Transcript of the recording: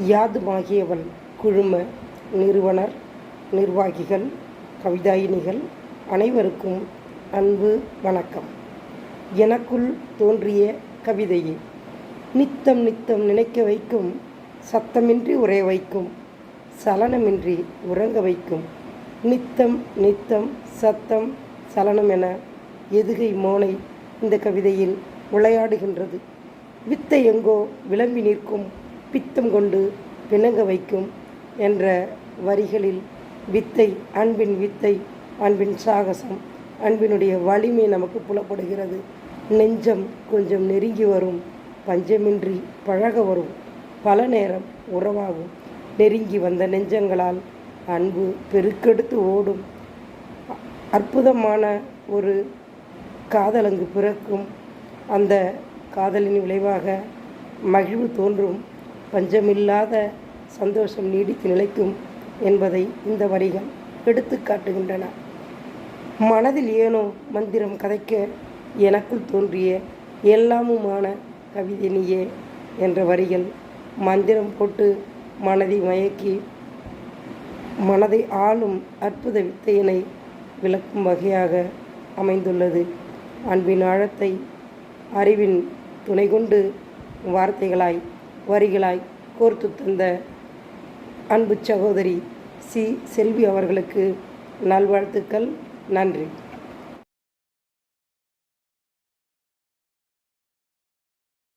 யாதுமாகியவள் குழும நிறுவனர் நிர்வாகிகள் கவிதாயினிகள் அனைவருக்கும் அன்பு வணக்கம். எனக்குள் தோன்றிய கவிதையே நித்தம் நித்தம் நினைக்க வைக்கும் சத்தமின்றி உரைய வைக்கும் சலனமின்றி உறங்க வைக்கும் நித்தம் நித்தம் சத்தம் சலனம் என எதுகை மோனை இந்த கவிதையில் விளையாடுகின்றது. வித்தை எங்கோ விளம்பி நிற்கும் பித்தம் கொண்டு பிணங்க வைக்கும் என்ற வரிகளில் வித்தை அன்பின் வித்தை அன்பின் சாகசம் அன்பினுடைய வலிமை நமக்கு புலப்படுகிறது. நெஞ்சம் கொஞ்சம் நெருங்கி வரும் பஞ்சமின்றி பழக வரும் பல நேரம் உறவாகும். நெருங்கி வந்த நெஞ்சங்களால் அன்பு பெருக்கெடுத்து ஓடும். அற்புதமான ஒரு காதலங்கு பிறக்கும். அந்த காதலின் விளைவாக மகிழ்வு தோன்றும். பஞ்சமில்லாத சந்தோஷம் நீடித்து நிலைக்கும் என்பதை இந்த வரிகள் எடுத்து காட்டுகின்றன. மனதில் ஏனோ மந்திரம் கதைக்க எனக்குள் தோன்றிய எல்லாமுமான கவிதை நீயே என்ற வரிகள் மந்திரம் போட்டு மனதை மயக்கி மனதை ஆளும் அற்புத வித்தையினை விளக்கும் வகையாக அமைந்துள்ளது. அன்பின் ஆழத்தை அறிவின் துணை கொண்டு வார்த்தைகளாய் வரிகளாய் கோர்த்து தந்த அன்பு சகோதரி சி செல்வி அவர்களுக்கு நல்வாழ்த்துக்கள். நன்றி.